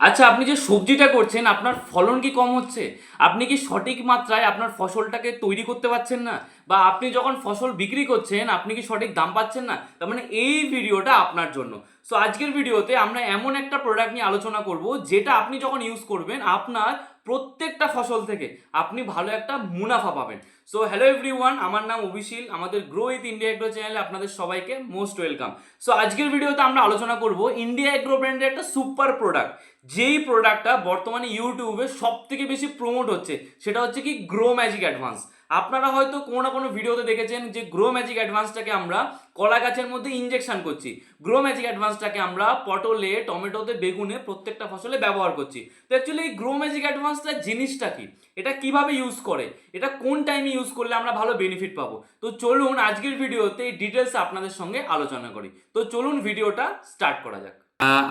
আচ্ছা আপনি যে সবজিটা করছেন, আপনার ফলন কি কম হচ্ছে? আপনি কি সঠিক মাত্রায় আপনার ফসলটাকে তৈরি করতে পারছেন না? বা আপনি যখন ফসল বিক্রি করছেন, আপনি কি সঠিক দাম পাচ্ছেন না? তার মানে এই ভিডিওটা আপনার জন্য। সো আজকের ভিডিওতে আমরা এমন একটা প্রোডাক্ট নিয়ে আলোচনা করব, যেটা আপনি যখন ইউজ করবেন, আপনার প্রত্যেকটা ফসল থেকে আপনি ভালো একটা মুনাফা পাবেন। সো হ্যালো এভরিওয়ান আমার নাম অভিশীল, আমাদের গ্রো উইথ ইন্ডিয়া এগ্রো চ্যানেলে আপনাদের সবাইকে মোস্ট ওয়েলকাম সো আজকের ভিডিওতে আমরা আলোচনা করব ইন্ডিয়া এগ্রো ব্র্যান্ডের একটা সুপার প্রোডাক্ট যেই প্রোডাক্টটা বর্তমানে ইউটিউবে সব থেকে বেশি প্রমোট হচ্ছে, সেটা হচ্ছে কি গ্রো ম্যাজিক অ্যাডভান্স আপনারা হয়তো কোনো না কোনো ভিডিওতে দেখেছেন যে গ্রো ম্যাজিক অ্যাডভান্সটাকে আমরা কলা গাছের মধ্যে ইঞ্জেকশন করছি। গ্রো ম্যাজিক অ্যাডভান্সটাকে আমরা পটলে, টমেটোতে, বেগুনে প্রত্যেকটা ফসলে ব্যবহার করছি। তো অ্যাকচুয়ালি এই গ্রো ম্যাজিক অ্যাডভান্সটা জিনিসটা কি? এটা কীভাবে ইউজ করে? এটা কোন টাইমে ইউজ করলে আমরা ভালো বেনিফিট পাবো? তো চলুন আজকের ভিডিওতে এই ডিটেলস আপনাদের সঙ্গে আলোচনা করি। তো চলুন ভিডিওটা স্টার্ট করা যাক।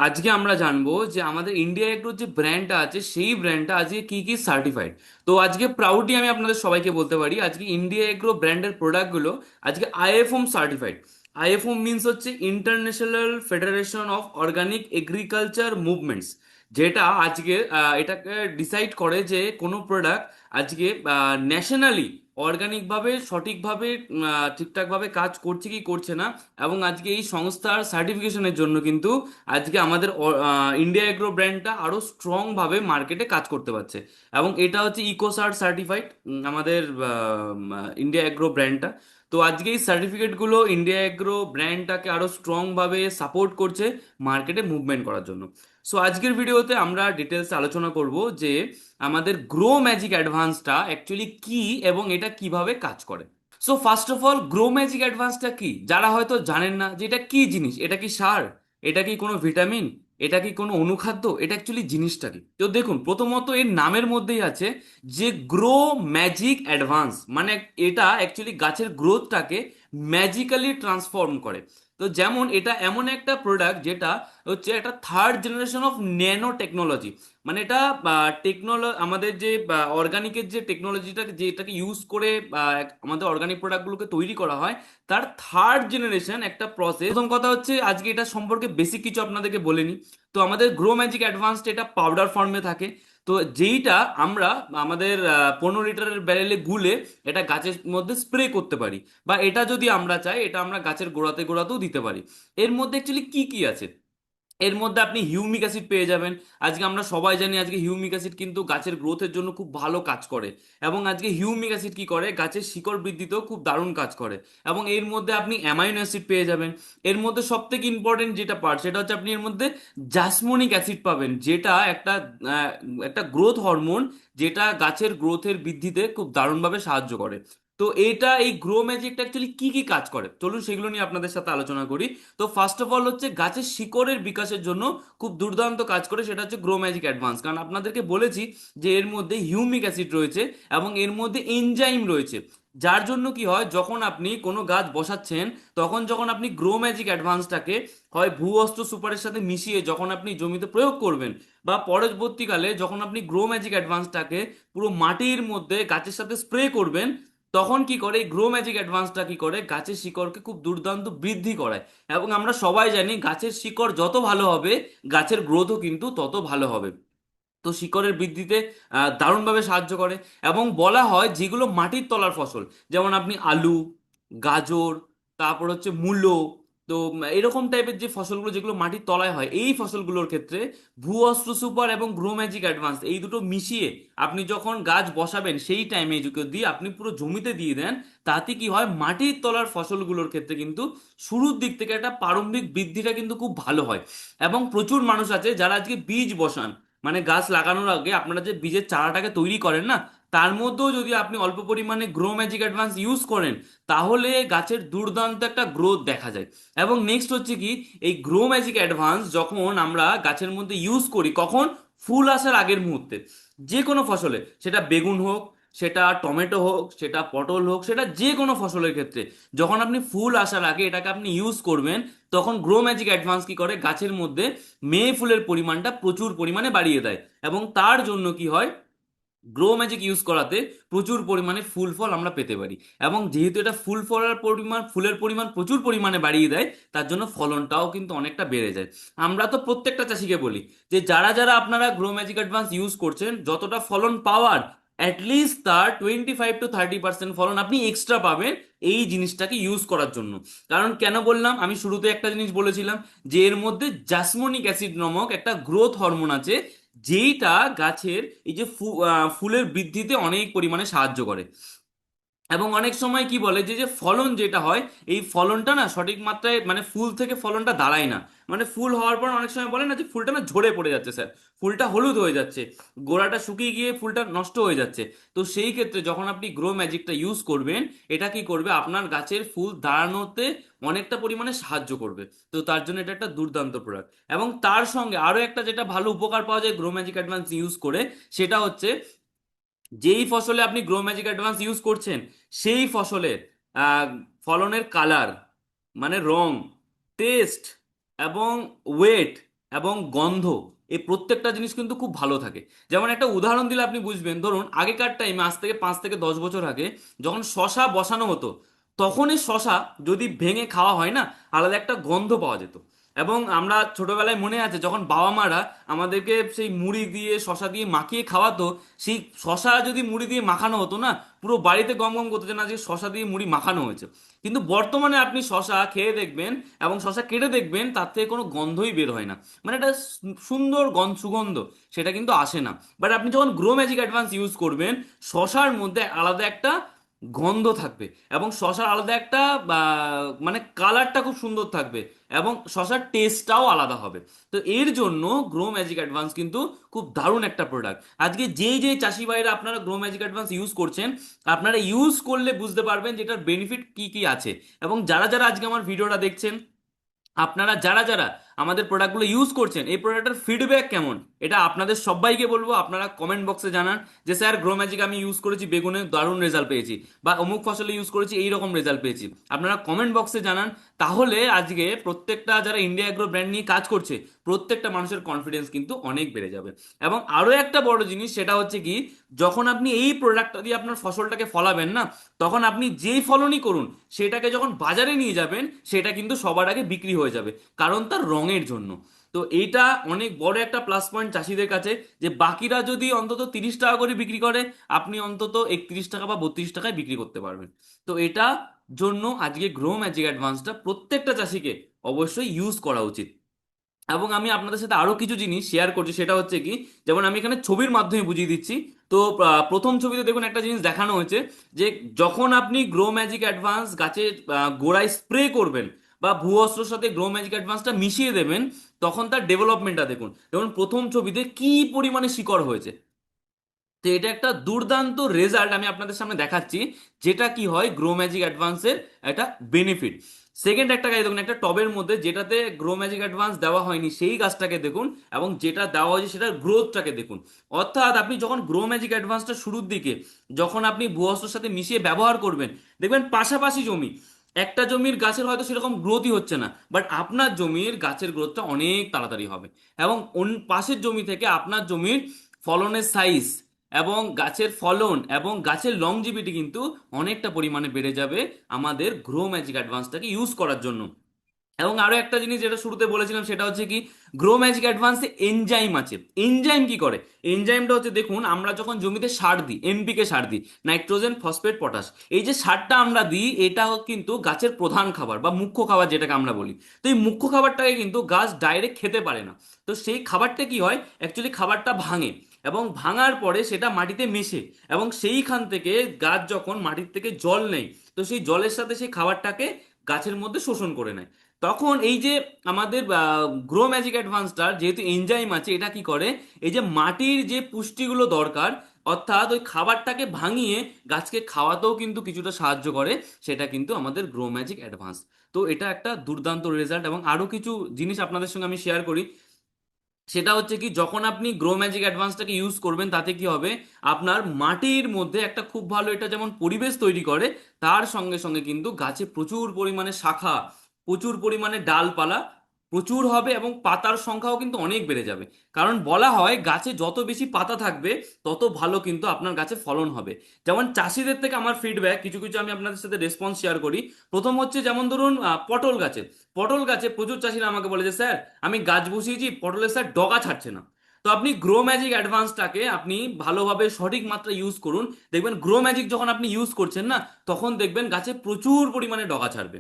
আজকে আমরা জানব যে আমাদের ইন্ডিয়া এগ্রোর যে ব্র্যান্ডটা আছে, সেই ব্র্যান্ডটা আজকে কি কি সার্টিফাইড তো আজকে প্রাউডলি আমি আপনাদের সবাইকে বলতে পারি, আজকে ইন্ডিয়া এগ্রো ব্র্যান্ডের প্রোডাক্টগুলো আজকে আইএফএম সার্টিফাইড আইএফএম মিনস হচ্ছে international federation of organic agriculture movements যেটা আজকে এটাকে ডিসাইড করে যে কোনো প্রোডাক্ট আজকে ন্যাশনালি অর্গানিকভাবে সঠিকভাবে ভাবে ঠিকঠাক ঠিকঠাকভাবে কাজ করছে কি করছে না, এবং আজকে এই সংস্থার সার্টিফিকেশনের জন্য কিন্তু আজকে আমাদের ইন্ডিয়া এগ্রো ব্র্যান্ডটা আরও স্ট্রংভাবে মার্কেটে কাজ করতে পারছে। এবং এটা হচ্ছে ইকোসার্ট সার্টিফাইড আমাদের ইন্ডিয়া এগ্রো ব্র্যান্ডটা তো আজকে এই সার্টিফিকেটগুলো ইন্ডিয়া এগ্রো ব্র্যান্ডটাকে আরও স্ট্রংভাবে সাপোর্ট করছে মার্কেটে মুভমেন্ট করার জন্য। সো আজকের ভিডিওতে আমরা ডিটেলসে আলোচনা করব যে আমাদের গ্রো ম্যাজিক অ্যাডভান্সটা অ্যাকচুয়ালি কি এবং এটা কীভাবে কাজ করে। So first of all grow magic অ্যাডভান্সটা কি? যারা হয়তো জানেন না যে এটা কি জিনিস? এটা কি সার? এটা কি কোনো ভিটামিন এটা কি কোনো অনুখাদ্য? এটা অ্যাকচুয়ালি জিনিসটা কি? তো দেখুন, প্রথমত এর নামের মধ্যেই আছে যে গ্রো ম্যাজিক অ্যাডভান্স মানে এটা অ্যাকচুয়ালি গাছের গ্রোথটাকে ম্যাজিক্যালি ট্রান্সফর্ম করে। তো যেমন এটা এমন একটা প্রোডাক্ট যেটা হচ্ছে একটা third generation of nano technology মানে এটা টেকনোলজি আমাদের যে অর্গানিকের যে টেকনোলজিটা যেটাকে ইউজ করে আমাদের অর্গানিক প্রোডাক্টগুলোকে তৈরি করা হয়, তার থার্ড জেনারেশন একটা প্রসেস প্রথম কথা হচ্ছে, আজকে এটা সম্পর্কে বেশি কিছু আপনাদেরকে বলিনি তো আমাদের গ্রো ম্যাজিক অ্যাডভান্সড এটা পাউডার ফর্মে থাকে। তো যেইটা আমরা আমাদের পনেরো লিটারের ব্যারেলে গুলে এটা গাছের মধ্যে স্প্রে করতে পারি। বা এটা যদি আমরা চাই, এটা আমরা গাছের গোড়াতে গোড়াতেও দিতে পারি। এর মধ্যে অ্যাকচুয়ালি কি কি আছে? এর মধ্যে আপনি হিউমিক অ্যাসিড পেয়ে যাবেন। আজকে আমরা সবাই জানি আজকে হিউমিক অ্যাসিড কিন্তু গাছের গ্রোথের জন্য খুব ভালো কাজ করে। এবং আজকে হিউমিক অ্যাসিড কি করে? গাছের শিকড় বৃদ্ধিতেও খুব দারুণ কাজ করে। এবং এর মধ্যে আপনি অ্যামাইনো অ্যাসিড পেয়ে যাবেন। এর মধ্যে সব থেকে ইম্পর্টেন্ট যেটা পার্ট সেটা হচ্ছে আপনি এর মধ্যে জাসমোনিক অ্যাসিড পাবেন, যেটা একটা একটা গ্রোথ হরমোন যেটা গাছের গ্রোথের বৃদ্ধিতে খুব দারুণভাবে সাহায্য করে। তো এটা এই গ্রো ম্যাজিকটা অ্যাকচুয়ালি কি কি কাজ করে? চলুন সেগুলো নিয়ে আপনাদের সাথে আলোচনা করি। তো ফার্স্ট অফ অল হচ্ছে গাছের শিকড়ের বিকাশের জন্য খুব দুর্দান্ত কাজ করে, সেটা হচ্ছে গ্রো ম্যাজিক অ্যাডভান্স কারণ আপনাদেরকে বলেছি যে এর মধ্যে হিউমিক অ্যাসিড রয়েছে এবং এর মধ্যে এনজাইম রয়েছে। যার জন্য কি হয়, যখন আপনি কোনো গাছ বসাচ্ছেন, তখন যখন আপনি গ্রো ম্যাজিক অ্যাডভান্সটাকে হয় ভূ অস্ত্র সুপারের সাথে মিশিয়ে যখন আপনি জমিতে প্রয়োগ করবেন বা পরবর্তীকালে যখন আপনি গ্রো ম্যাজিক অ্যাডভান্সটাকে পুরো মাটির মধ্যে গাছের সাথে স্প্রে করবেন তখন কি করে? এই গ্রো ম্যাজিক অ্যাডভান্সটা কি করে? গাছের শিকড়কে খুব দুর্দান্ত বৃদ্ধি করায়। এবং আমরা সবাই জানি গাছের শিকড় যত ভালো হবে, গাছের গ্রোথও কিন্তু তত ভালো হবে। তো শিকড়ের বৃদ্ধিতে দারুণভাবে সাহায্য করে। এবং বলা হয় যেগুলো মাটির তলার ফসল, যেমন আপনি আলু, গাজর, তারপর হচ্ছে মূলো তো এরকম টাইপের যে ফসলগুলো যেগুলো মাটির তলায় হয়, এই ফসলগুলোর ক্ষেত্রে ভূ অস্ত্র সুপার এবং গ্রো ম্যাজিক অ্যাডভান্স এই দুটো মিশিয়ে আপনি যখন গাছ বসাবেন সেই টাইমে দিয়ে আপনি পুরো জমিতে দিয়ে দেন, তাতে কি হয় মাটির তলার ফসলগুলোর ক্ষেত্রে কিন্তু শুরুর দিক থেকে একটা প্রারম্ভিক বৃদ্ধিটা কিন্তু খুব ভালো হয়। এবং প্রচুর মানুষ আছে যারা আজকে বীজ বসান মানে গাছ লাগানোর আগে আপনারা যে বীজের চারাটাকে তৈরি করেন না তার মধ্যেও যদি আপনি অল্প পরিমাণে গ্রো ম্যাজিক অ্যাডভান্স ইউজ করেন, তাহলে গাছের দুর্দান্ত একটা গ্রোথ দেখা যায়। এবং নেক্সট হচ্ছে কি, এই গ্রো ম্যাজিক অ্যাডভান্স যখন আমরা গাছের মধ্যে ইউজ করি, কখন? ফুল আসার আগের মুহূর্তে। যে কোনো ফসলে, সেটা বেগুন হোক, সেটা টমেটো হোক, সেটা পটল হোক, সেটা যে কোনো ফসলের ক্ষেত্রে, যখন আপনি ফুল আসার আগে এটাকে আপনি ইউজ করবেন, তখন গ্রো ম্যাজিক অ্যাডভান্স কি করে? গাছের মধ্যে মেয়ে ফুলের পরিমাণটা প্রচুর পরিমাণে বাড়িয়ে দেয়। এবং তার জন্য কি হয়? গ্রো ম্যাজিক ইউজ করাতে প্রচুর পরিমাণে ফুল ফল আমরা পেতে পারি। এবং যেহেতু এটা ফুল ফলের পরিমাণ, ফুলের পরিমাণ প্রচুর পরিমাণে বাড়িয়ে দেয়, তার জন্য ফলনটাও কিন্তু অনেকটা বেড়ে যায়। আমরা তো প্রত্যেকটা চাষিকে বলি যে, যারা যারা আপনারা গ্রো ম্যাজিক অ্যাডভান্স ইউজ করছেন, যতটা ফলন পাওয়ার অ্যাটলিস্ট তার twenty five to thirty percent ফলন আপনি এক্সট্রা পাবেন এই জিনিসটাকে ইউজ করার জন্য। কারণ কেন বললাম? আমি শুরুতে একটা জিনিস বলেছিলাম যে, এর মধ্যে জাসমনিক অ্যাসিড নামক একটা গ্রোথ হরমোন আছে যেইটা গাছের এই যে ফুলের বৃদ্ধিতে অনেক পরিমাণে সাহায্য করে। এবং অনেক সময় কি বলে যে যে ফলন যেটা হয়, এই ফলনটা না সঠিক মাত্রায় মানে ফুল থেকে ফলনটা দাঁড়ায় না। মানে ফুল হওয়ার পর অনেক সময় বলে না যে, ফুলটা না ঝরে পড়ে যাচ্ছে স্যার। ফুলটা হলুদ হয়ে যাচ্ছে। গোড়াটা শুকিয়ে গিয়ে ফুলটা নষ্ট হয়ে যাচ্ছে। তো সেই ক্ষেত্রে যখন আপনি গ্রো ম্যাজিকটা ইউজ করবেন, এটা কি করবে? আপনার গাছের ফুল দাঁড়ানোতে অনেকটা পরিমাণে সাহায্য করবে। তো তার জন্য এটা একটা দুর্দান্ত প্রোডাক্ট এবং তার সঙ্গে আরও একটা যেটা ভালো উপকার পাওয়া যায় গ্রো ম্যাজিক অ্যাডভান্স ইউজ করে, সেটা হচ্ছে যেই ফসলে আপনি গ্রো ম্যাজিক অ্যাডভান্স ইউজ করছেন, সেই ফসলের ফলনের কালার মানে রং টেস্ট এবং ওয়েট এবং গন্ধ, এই প্রত্যেকটা জিনিস কিন্তু খুব ভালো থাকে। যেমন একটা উদাহরণ দিলে আপনি বুঝবেন, ধরুন আগেকার টাইমে আজ থেকে পাঁচ থেকে দশ বছর আগে যখন শশা বসানো হতো, তখনই শশা যদি ভেঙে খাওয়া হয় না, আলাদা একটা গন্ধ পাওয়া যেত। এবং আমরা ছোটবেলায় মনে আছে, যখন বাবা মারা আমাদেরকে সেই মুড়ি দিয়ে, শশা দিয়ে মাখিয়ে খাওয়াতো, সেই শশা যদি মুড়ি দিয়ে মাখানো হতো না, পুরো বাড়িতে গম গম করতো না যে শশা দিয়ে মুড়ি মাখানো হয়েছে। কিন্তু বর্তমানে আপনি শশা খেয়ে দেখবেন এবং শশা কেটে দেখবেন, তার থেকে কোনো গন্ধই বের হয় না। মানে একটা সুন্দর গন্ধ, সুগন্ধ, সেটা কিন্তু আসে না। বাট আপনি যখন গ্রো ম্যাজিক অ্যাডভান্স ইউজ করবেন, শশার মধ্যে আলাদা একটা গন্ধ থাকবে এবং শশার আলাদা একটা মানে কালারটা খুব সুন্দর থাকবে এবং শশার টেস্টটাও আলাদা হবে। তো এর জন্য গ্রো ম্যাজিক অ্যাডভান্স কিন্তু খুব দারুণ একটা প্রোডাক্ট আজকে যেই যেই চাষি ভাইরা আপনারা গ্রো ম্যাজিক অ্যাডভান্স ইউজ করছেন, আপনারা ইউজ করলে বুঝতে পারবেন যে এটার বেনিফিট কী কী আছে। এবং যারা যারা আজকে আমার ভিডিওটা দেখছেন, আপনারা যারা যারা আমাদের প্রোডাক্টগুলো ইউজ করছেন, এই প্রোডাক্টের ফিডব্যাক কেমন? এটা আপনাদের সবাইকে বলব, আপনারা কমেন্ট বক্সে জানান যে, স্যার গ্রো ম্যাজিক আমি ইউজ করেছি, বেগুনে দারুণ রেজাল্ট পেয়েছি বা অমুক ফসলে ইউজ করেছি এই রকম রেজাল্ট পেয়েছি। আপনারা কমেন্ট বক্সে জানান, তাহলে আজকে প্রত্যেকটা যারা ইন্ডিয়া এগ্রো ব্র্যান্ড নিয়ে কাজ করছে, প্রত্যেকটা মানুষের কনফিডেন্স কিন্তু অনেক বেড়ে যাবে। এবং আরও একটা বড় জিনিস, সেটা হচ্ছে কি, যখন আপনি এই প্রোডাক্টটা দিয়ে আপনার ফসলটাকে ফলাবেন না, তখন আপনি যেই ফলনই করুন, সেটাকে যখন বাজারে নিয়ে যাবেন, সেটা কিন্তু সবার আগে বিক্রি হয়ে যাবে। কারণ তার রঙের জন্য। তো এইটা অনেক বড় একটা প্লাস পয়েন্ট চাষিদের কাছে যে বাকিরা যদি অন্তত তিরিশ টাকা করে বিক্রি করে, আপনি অন্তত একত্রিশ টাকা বা বত্রিশ টাকায় বিক্রি করতে পারবেন। তো এটা জন্য আজকে গ্রো ম্যাজিক অ্যাডভান্সটা প্রত্যেকটা চাষিকে অবশ্যই ইউজ করা উচিত। এবং আমি আপনাদের সাথে আরও কিছু জিনিস শেয়ার করছি, সেটা হচ্ছে কি, যেমন আমি এখানে ছবির মাধ্যমে বুঝিয়ে দিচ্ছি। তো প্রথম ছবিতে দেখুন একটা জিনিস দেখানো হয়েছে যে যখন আপনি গ্রো ম্যাজিক অ্যাডভান্স গাছের গোড়ায় স্প্রে করবেন বা ভূ অস্ত্রর সাথে গ্রো ম্যাজিক অ্যাডভান্সটা মিশিয়ে দেবেন, তখন তার ডেভেলপমেন্টটা দেখুন। যেমন প্রথম ছবিতে কি পরিমাণে শিকড় হয়েছে। তো এটা একটা দুর্দান্ত রেজাল্ট আমি আপনাদের সামনে দেখাচ্ছি, যেটা কি হয়, গ্রো ম্যাজিক অ্যাডভান্সের একটা বেনিফিট সেকেন্ড একটা গাছ দেখুন, একটা টবের মধ্যে যেটাতে গ্রো ম্যাজিক অ্যাডভান্স দেওয়া হয়নি, সেই গাছটাকে দেখুন এবং যেটা দেওয়া হয়েছে সেটার গ্রোথটাকে দেখুন। অর্থাৎ আপনি যখন গ্রো ম্যাজিক অ্যাডভান্সটা শুরুর দিকে, যখন আপনি ভূয়স্ত্রের সাথে মিশিয়ে ব্যবহার করবেন, দেখবেন পাশাপাশি জমি। একটা জমির গাছের হয়তো সেরকম গ্রোথই হচ্ছে না বাট আপনার জমির গাছের গ্রোথটা অনেক তাড়াতাড়ি হবে এবং পাশের জমি থেকে আপনার জমির ফলনের সাইজ এবং গাছের ফলন এবং গাছের লংজিভিটি কিন্তু অনেকটা পরিমাণে বেড়ে যাবে আমাদের গ্রো ম্যাজিক অ্যাডভান্সটাকে ইউজ করার জন্য। এবং আরও একটা জিনিস যেটা শুরুতে বলেছিলাম সেটা হচ্ছে কি গ্রো ম্যাজিক অ্যাডভান্সে এনজাইম আছে। এনজাইম কি করে? এনজাইমটা হচ্ছে, দেখুন, আমরা যখন জমিতে সার দিই এনপিকে সার দিই নাইট্রোজেন ফসফেট পটাশ এই যে সারটা আমরা দিই, এটা কিন্তু গাছের প্রধান খাবার বা মুখ্য খাবার যেটাকে আমরা বলি। তো এই মুখ্য খাবারটাকে কিন্তু গাছ ডাইরেক্ট খেতে পারে না। তো সেই খাবারটা কি হয়? অ্যাকচুয়ালি খাবারটা ভাঙে এবং ভাঙার পরে সেটা মাটিতে মেশে এবং সেইখান থেকে গাছ যখন মাটির থেকে জল নেয়, তো সেই জলের সাথে সেই খাবারটাকে গাছের মধ্যে শোষণ করে নেয়। তখন এই যে আমাদের গ্রো ম্যাজিক অ্যাডভান্সটার যেহেতু এনজাইম আছে, এটা কি করে? এই যে মাটির যে পুষ্টিগুলো দরকার, অর্থাৎ ওই খাবারটাকে ভাঙিয়ে গাছকে খাওয়াতেও কিন্তু কিছুটা সাহায্য করে, সেটা কিন্তু আমাদের গ্রো ম্যাজিক অ্যাডভান্স তো এটা একটা দুর্দান্ত রেজাল্ট এবং আরও কিছু জিনিস আপনাদের সঙ্গে আমি শেয়ার করি। সেটা হচ্ছে কি, যখন আপনি গ্রো ম্যাজিক অ্যাডভান্সটাকে ইউজ করবেন, তাতে কি হবে? আপনার মাটির মধ্যে একটা খুব ভালো এটা যেমন পরিবেশ তৈরি করে, তার সঙ্গে সঙ্গে কিন্তু গাছে প্রচুর পরিমাণে শাখা প্রচুর পরিমাণে ডালপালা, প্রচুর হবে এবং পাতার সংখ্যাও কিন্তু অনেক বেড়ে যাবে। কারণ বলা হয়, গাছে যত বেশি পাতা থাকবে, তত ভালো কিন্তু আপনার গাছে ফলন হবে। যেমন চাষিদের থেকে আমার ফিডব্যাক কিছু কিছু আমি আপনাদের সাথে রেসপন্স শেয়ার করি। প্রথম হচ্ছে যেমন ধরুন পটল গাছে। পটল গাছে প্রচুর চাষিরা আমাকে বলে যে, স্যার, আমি গাছ বসিয়েছি, পটলের স্যার ডগা ছাড়ছে না। তো আপনি গ্রো ম্যাজিক অ্যাডভান্সটাকে আপনি ভালোভাবে সঠিক মাত্রা ইউজ করুন। দেখবেন গ্রো ম্যাজিক যখন আপনি ইউজ করছেন না, তখন দেখবেন গাছে প্রচুর পরিমাণে ডগা ছাড়বে।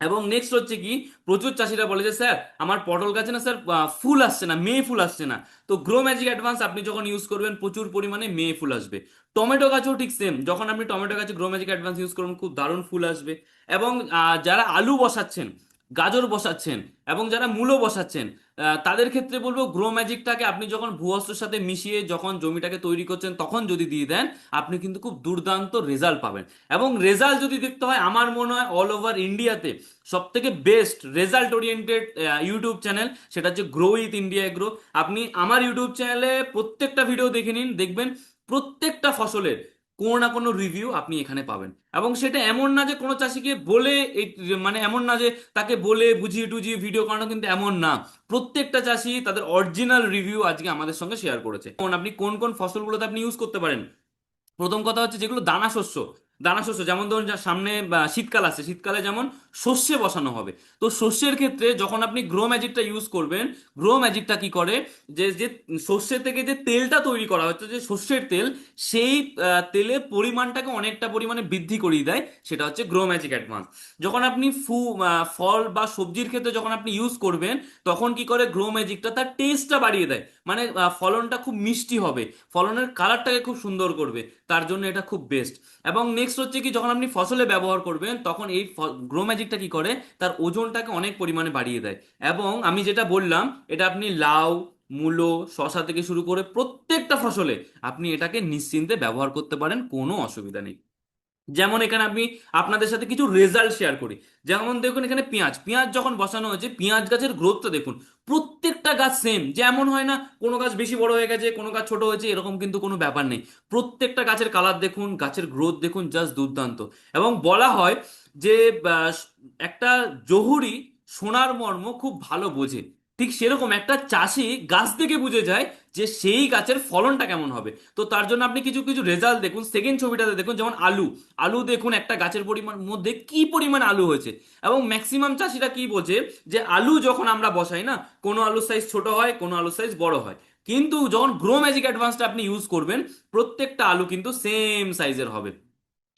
এবং নেক্সট হচ্ছে কি? প্রচুর চাষিরা বলে যে, স্যার, আমার পটল গাছে না, স্যার ফুল আসছে না, মেয়ে ফুল আসছে না। তো গ্রো ম্যাজিক অ্যাডভান্স আপনি যখন ইউজ করবেন, প্রচুর পরিমাণে মেয়ে ফুল আসবে। টমেটো গাছও ঠিক সেম যখন আপনি টমেটো গাছে গ্রো ম্যাজিক অ্যাডভান্স ইউজ করবেন, খুব দারুণ ফুল আসবে। এবং যারা আলু বসাচ্ছেন গাজর বসাচ্ছেন এবং যারা মূলো বসাচ্ছেন তাদের ক্ষেত্রে বলব গ্রো ম্যাজিকটাকে আপনি যখন ভূয়স্ত্রের সাথে মিশিয়ে যখন জমিটাকে তৈরি করছেন, তখন যদি দিয়ে দেন, আপনি কিন্তু খুব দুর্দান্ত রেজাল্ট পাবেন। এবং রেজাল্ট যদি দেখতে হয়, আমার মনে হয় অল ওভার ইন্ডিয়াতে সব থেকে best result oriented YouTube channel সেটা হচ্ছে গ্রো উইথ ইন্ডিয়া গ্রো আপনি আমার ইউটিউব চ্যানেলে প্রত্যেকটা ভিডিও দেখে নিন, দেখবেন প্রত্যেকটা ফসলের কোনো না কোনো রিভিউ আপনি এখানে পাবেন। এবং সেটা এমন না যে কোনো চাষিকে বলে এই মানে এমন না যে তাকে বলে বুঝিয়ে টুঝিয়ে ভিডিও করানো কিন্তু এমন না। প্রত্যেকটা চাষি তাদের অরিজিনাল রিভিউ আজকে আমাদের সঙ্গে শেয়ার করেছে। আপনি কোন কোন ফসলগুলোতে আপনি ইউজ করতে পারেন? প্রথম কথা হচ্ছে যেগুলো দানা শস্য দানা শস্য, যেমন ধরুন সামনে শীতকাল আছে, শীতকালে যেমন শস্যে বসানো হবে। তো শস্যের ক্ষেত্রে যখন আপনি গ্রো ম্যাজিকটা ইউজ করবেন গ্রো ম্যাজিকটা কি করে? যে যে শস্যের থেকে যে তেলটা তৈরি করা হচ্ছে, যে শস্যের তেল, সেই তেলের পরিমাণটাকে অনেকটা পরিমাণে বৃদ্ধি করিয়ে দেয়, সেটা হচ্ছে গ্রো ম্যাজিক অ্যাডভান্স যখন আপনি ফু ফল বা সবজির ক্ষেত্রে যখন আপনি ইউজ করবেন, তখন কি করে? গ্রো ম্যাজিকটা তার টেস্টটা বাড়িয়ে দেয়। মানে ফলনটা খুব মিষ্টি হবে। ফলনের কালারটাকে খুব সুন্দর করবে। তার জন্য এটা খুব বেস্ট এবং নেক্সট হচ্ছে কি, যখন আপনি ফসলে ব্যবহার করবেন, তখন এই গ্রো ম্যাজিকটা কি করে? তার ওজনটাকে অনেক পরিমাণে বাড়িয়ে দেয়। এবং আমি যেটা বললাম, এটা আপনি লাউ, মূলো শশা থেকে শুরু করে প্রত্যেকটা ফসলে আপনি এটাকে নিশ্চিন্তে ব্যবহার করতে পারেন, কোনো অসুবিধা নেই। যেমন এখানে আমি আপনাদের সাথে কিছু রেজাল্ট শেয়ার করি। যেমন দেখুন, এখানে পেঁয়াজ। পেঁয়াজ যখন বসানো হয়েছে, পেঁয়াজ গাছের গ্রোথটা দেখুন প্রত্যেকটা গাছ সেম যে এমন হয় না, কোনো গাছ বেশি বড় হয়ে গেছে, কোনো গাছ ছোট হয়েছে, এরকম কিন্তু কোনো ব্যাপার নেই। প্রত্যেকটা গাছের কালার দেখুন, গাছের গ্রোথ দেখুন জাস্ট দুর্দান্ত। এবং বলা হয় যে একটা জহুরি সোনার মর্ম খুব ভালো বোঝে। ঠিক সেরকম একটা চাষি গাছ থেকে বুঝে যায় যে সেই গাছের ফলনটা কেমন হবে। তো তার জন্য আপনি কিছু কিছু রেজাল্ট দেখুন সেকেন্ড ছবিটাতে দেখুন যেমন আলু। আলু দেখুন একটা গাছের পরিমাণ মধ্যে কি পরিমাণ আলু হয়েছে। এবং ম্যাক্সিমাম চাষিরা কি বোঝে যে আলু যখন আমরা বসাই না, কোনো আলুর সাইজ ছোট হয়, কোনো আলুর সাইজ বড় হয়। কিন্তু যখন গ্রো ম্যাজিক অ্যাডভান্সটা আপনি ইউজ করবেন, প্রত্যেকটা আলু কিন্তু সেম সাইজের হবে।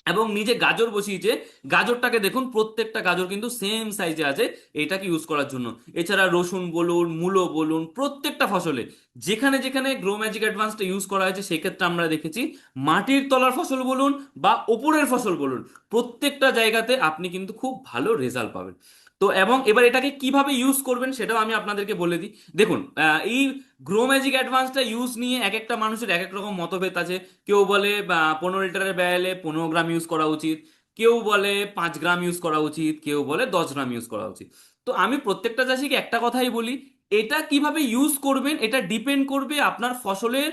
এবং নিজে গাজর বসিয়েছে। গাজরটাকে দেখুন, প্রত্যেকটা গাজর কিন্তু সেম সাইজে আছে, এটাকে ইউজ করার জন্য। এছাড়া রসুন বলুন, মূলো বলুন, প্রত্যেকটা ফসলে, যেখানে যেখানে গ্রো ম্যাজিক অ্যাডভান্সটা ইউজ করা হয়েছে, সেক্ষেত্রে আমরা দেখেছি, মাটির তলার ফসল বলুন বা ওপরের ফসল বলুন, প্রত্যেকটা জায়গাতে আপনি কিন্তু খুব ভালো রেজাল্ট পাবেন। তো এবং এবার এটাকে কীভাবে ইউজ করবেন সেটাও আমি আপনাদেরকে বলে দিই। দেখুন এই গ্রো ম্যাজিক অ্যাডভান্সটা ইউজ নিয়ে এক একটা মানুষের এক এক রকম মতভেদ আছে। কেউ বলে পনেরো লিটারের ব্যালে পনেরো গ্রাম ইউজ করা উচিত। কেউ বলে, পাঁচ গ্রাম ইউজ করা উচিত। কেউ বলে, দশ গ্রাম ইউজ করা উচিত। তো আমি প্রত্যেকটা চাষিকে একটা কথাই বলি, এটা কীভাবে ইউজ করবেন, এটা ডিপেন্ড করবে আপনার ফসলের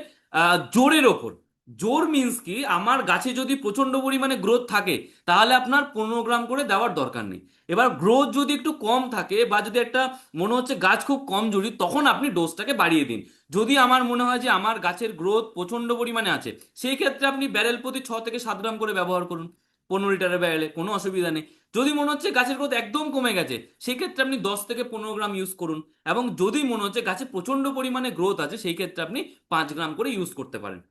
জোরের ওপর। জোর মিন্স কি? আমার গাছে যদি প্রচণ্ড পরিমাণে গ্রোথ থাকে, তাহলে আপনার পনেরো গ্রাম করে দেওয়ার দরকার নেই। এবার গ্রোথ যদি একটু কম থাকে বা যদি একটা মনে হচ্ছে গাছ খুব কম জড়ি, তখন আপনি ডোজটাকে বাড়িয়ে দিন। যদি আমার মনে হয় যে আমার গাছের গ্রোথ প্রচণ্ড পরিমাণে আছে, সেই ক্ষেত্রে আপনি ব্যারেল প্রতি ছ থেকে সাত গ্রাম করে ব্যবহার করুন। পনেরো লিটারের ব্যারেলে কোনো অসুবিধা নেই। যদি মনে হচ্ছে গাছের গ্রোথ একদম কমে গেছে, সেই ক্ষেত্রে আপনি দশ থেকে পনেরো গ্রাম ইউজ করুন। এবং যদি মনে হচ্ছে গাছে প্রচণ্ড পরিমাণে গ্রোথ আছে, সেই ক্ষেত্রে আপনি পাঁচ গ্রাম করে ইউজ করতে পারেন।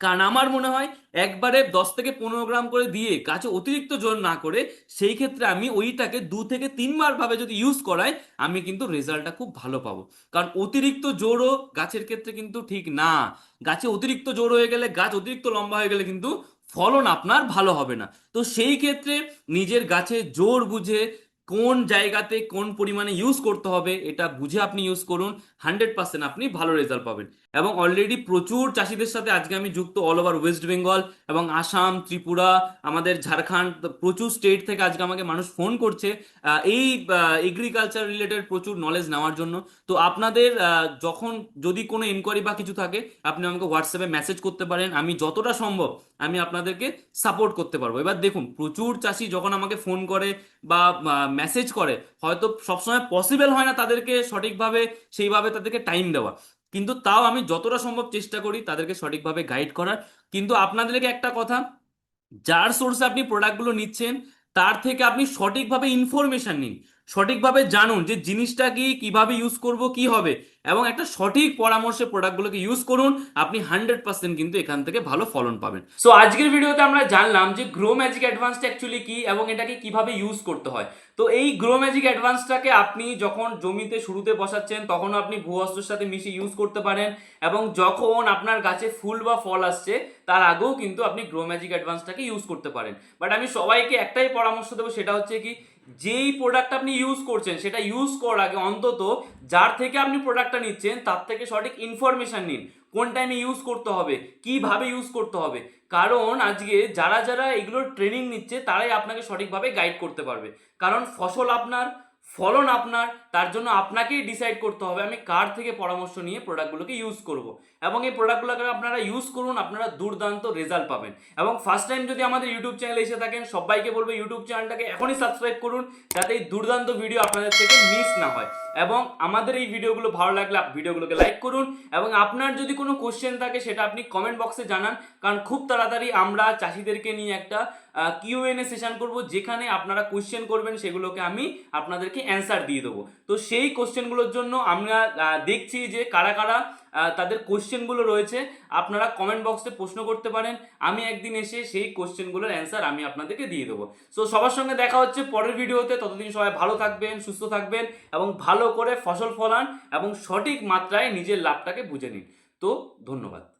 কারণ আমার মনে হয় একবারে দশ থেকে পনেরো গ্রাম করে দিয়ে গাছে অতিরিক্ত জোর না করে সেই ক্ষেত্রে আমি ওইটাকে দু থেকে তিনবার ভাবে যদি ইউজ করাই, আমি কিন্তু রেজাল্টটা খুব ভালো পাবো। কারণ অতিরিক্ত জোরও গাছের ক্ষেত্রে কিন্তু ঠিক না। গাছে অতিরিক্ত জোর হয়ে গেলে, গাছ অতিরিক্ত লম্বা হয়ে গেলে কিন্তু ফলন আপনার ভালো হবে না। তো সেই ক্ষেত্রে নিজের গাছে জোর বুঝে কোন জায়গাতে কোন পরিমাণে ইউজ করতে হবে, এটা বুঝে আপনি ইউজ করুন। হান্ড্রেড পার্সেন্ট আপনি ভালো রেজাল্ট পাবেন। এবং অলরেডি প্রচুর চাষিদের সাথে আজকে আমি যুক্ত অল ওভার ওয়েস্ট বেঙ্গল এবং আসাম ত্রিপুরা, আমাদের ঝাড়খণ্ড প্রচুর স্টেট থেকে আজকে আমাকে মানুষ ফোন করছে। এই এগ্রিকালচার রিলেটেড প্রচুর নলেজ নেওয়ার জন্য। তো আপনাদের যখন যদি কোনো এনকোয়ারি বা কিছু থাকে, আপনি আমাকে হোয়াটসঅ্যাপে মেসেজ করতে পারেন। আমি যতটা সম্ভব আমি আপনাদেরকে সাপোর্ট করতে পারব। এবার দেখুন, প্রচুর চাষি যখন আমাকে ফোন করে বা মেসেজ করে, হয়তো সবসময় পসিবল হয় না তাদেরকে সঠিকভাবে সেইভাবে তাদেরকে টাইম দেওয়া। কিন্তু তাও আমি যতটা সম্ভব চেষ্টা করি তাদেরকে সঠিকভাবে গাইড করার। কিন্তু আপনাদেরকে একটা কথা, যার সোর্সে আপনি প্রোডাক্টগুলো নিচ্ছেন, তার থেকে আপনি সঠিকভাবে ইনফরমেশন নিন। সঠিকভাবে জানুন যে জিনিসটা কি, কীভাবে ইউজ করব, কি হবে। এবং একটা সঠিক পরামর্শে প্রোডাক্টগুলোকে ইউজ করুন, আপনি হান্ড্রেড পার্সেন্ট কিন্তু এখান থেকে ভালো ফলন পাবেন। সো আজকের ভিডিওতে আমরা জানলাম যে গ্রো ম্যাজিক অ্যাডভান্সটা অ্যাকচুয়ালি কি এবং এটাকে কীভাবে ইউজ করতে হয়। তো এই গ্রো ম্যাজিক অ্যাডভান্সটাকে আপনি যখন জমিতে শুরুতে বসাচ্ছেন তখন আপনি ভূবস্ত্রের সাথে মিশিয়ে ইউজ করতে পারেন এবং যখন আপনার গাছে ফুল বা ফল আসছে, তার আগেও কিন্তু আপনি গ্রো ম্যাজিক অ্যাডভান্সটাকে ইউজ করতে পারেন। বাট আমি সবাইকে একটাই পরামর্শ দেবো, সেটা হচ্ছে কি যেই প্রোডাক্ট আপনি ইউজ করছেন, সেটা ইউজ করার আগে অন্তত যার থেকে আপনি প্রোডাক্টটা নিচ্ছেন, তার থেকে সঠিক ইনফরমেশান নিন। কোন টাইমে ইউজ করতে হবে, কীভাবে ইউজ করতে হবে। কারণ আজকে যারা যারা এগুলোর ট্রেনিং নিচ্ছে, তারাই আপনাকে সঠিকভাবে গাইড করতে পারবে। কারণ ফসল আপনার ফলন আপনার, তার জন্য আপনাকেই ডিসাইড করতে হবে আমি কার থেকে পরামর্শ নিয়ে প্রোডাক্টগুলোকে ইউজ করব। এবং এই প্রোডাক্টগুলোকে আপনারা ইউজ করুন, আপনারা দুর্দান্ত রেজাল্ট পাবেন। এবং ফার্স্ট টাইম যদি আমাদের ইউটিউব চ্যানেলে এসে থাকেন, সবাইকে বলব ইউটিউব চ্যানেলটাকে এখনই সাবস্ক্রাইব করুন, যাতে এই দুর্দান্ত ভিডিও আপনাদের থেকে মিস না হয়। এবং আমাদের এই ভিডিওগুলো ভালো লাগলে ভিডিওগুলোকে লাইক করুন এবং আপনার যদি কোনো কোশ্চেন থাকে, সেটা আপনি কমেন্ট বক্সে জানান। কারণ খুব তাড়াতাড়ি আমরা চাষিদেরকে নিয়ে একটা কিউএনএ সেশন করব, যেখানে আপনারা কোশ্চেন করবেন, সেগুলোকে আমি আপনাদেরকে অ্যান্সার দিয়ে দেবো। তো সেই কোশ্চেনগুলোর জন্য আমরা দেখছি যে কারা কারা তাদের কোশ্চেনগুলো রয়েছে। আপনারা কমেন্ট বক্সে প্রশ্ন করতে পারেন। আমি একদিন এসে সেই কোশ্চেনগুলোর অ্যান্সার আমি আপনাদেরকে দিয়ে দেবো। সো সবার সঙ্গে দেখা হচ্ছে পরের ভিডিওতে। ততদিন সবাই ভালো থাকবেন, সুস্থ থাকবেন এবং ভালো করে ফসল ফলান এবং সঠিক মাত্রায় নিজের লাভটাকে বুঝে নিন। তো, ধন্যবাদ।